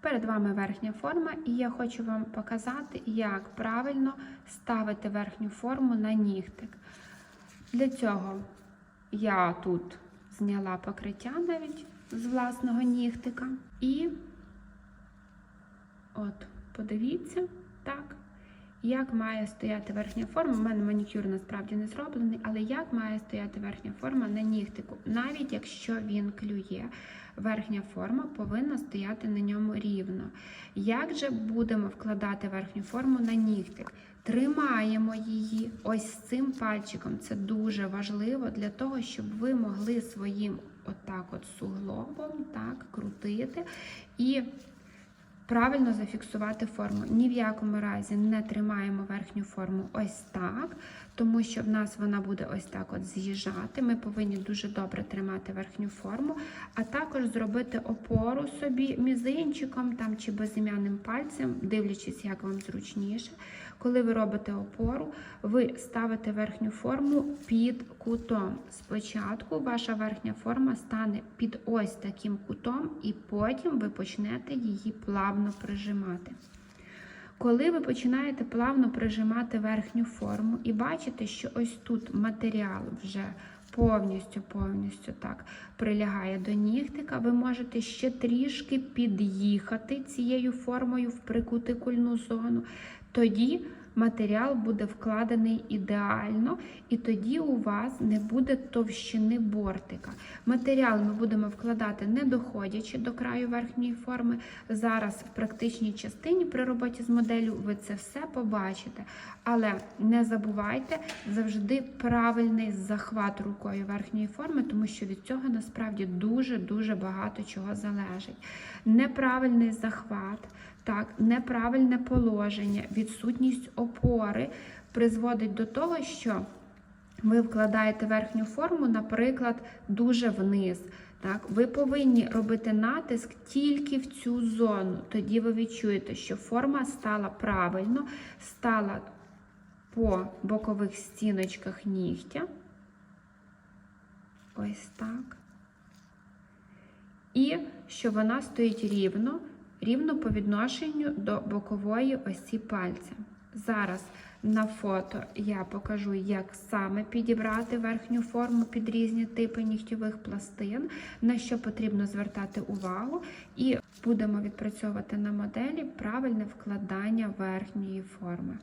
Перед вами верхня форма, і я хочу вам показати, як правильно ставити верхню форму на нігтик. Для цього я тут зняла покриття навіть з власного нігтика. І от, подивіться, так, як має стояти верхня форма. У мене манікюр насправді не зроблений, але як має стояти верхня форма на нігтику, навіть якщо він клює. Верхня форма повинна стояти на ньому рівно. Як же будемо вкладати верхню форму на нігтик? Тримаємо її ось цим пальчиком. Це дуже важливо для того, щоб ви могли своїм отак от суглобом так, крутити і правильно зафіксувати форму. Ні в якому разі не тримаємо верхню форму ось так, тому що в нас вона буде ось так от з'їжджати. Ми повинні дуже добре тримати верхню форму, а також зробити опору собі мізинчиком там чи безім'яним пальцем, дивлячись, як вам зручніше. Коли ви робите опору, ви ставите верхню форму під кутом. Спочатку ваша верхня форма стане під ось таким кутом, і потім ви почнете її плавно прижимати. Коли ви починаєте плавно прижимати верхню форму і бачите, що ось тут матеріал вже повністю повністю так прилягає до нігтика, ви можете ще трішки під'їхати цією формою в прикутикульну зону. Тоді матеріал буде вкладений ідеально, і тоді у вас не буде товщини бортика. Матеріал ми будемо вкладати не доходячи до краю верхньої форми. Зараз в практичній частині при роботі з моделлю ви це все побачите. Але не забувайте завжди правильний захват рукою верхньої форми, тому що від цього насправді дуже-дуже багато чого залежить. Неправильний захват. Так, неправильне положення, відсутність опори призводить до того, що ви вкладаєте верхню форму, наприклад, дуже вниз. Так, Ви повинні робити натиск тільки в цю зону. Тоді ви відчуєте, що форма стала правильно, стала по бокових стіночках нігтя. Ось так. І що вона стоїть рівно рівно по відношенню до бокової осі пальця. Зараз на фото я покажу, як саме підібрати верхню форму під різні типи нігтєвих пластин, на що потрібно звертати увагу, і будемо відпрацьовувати на моделі правильне вкладання верхньої форми.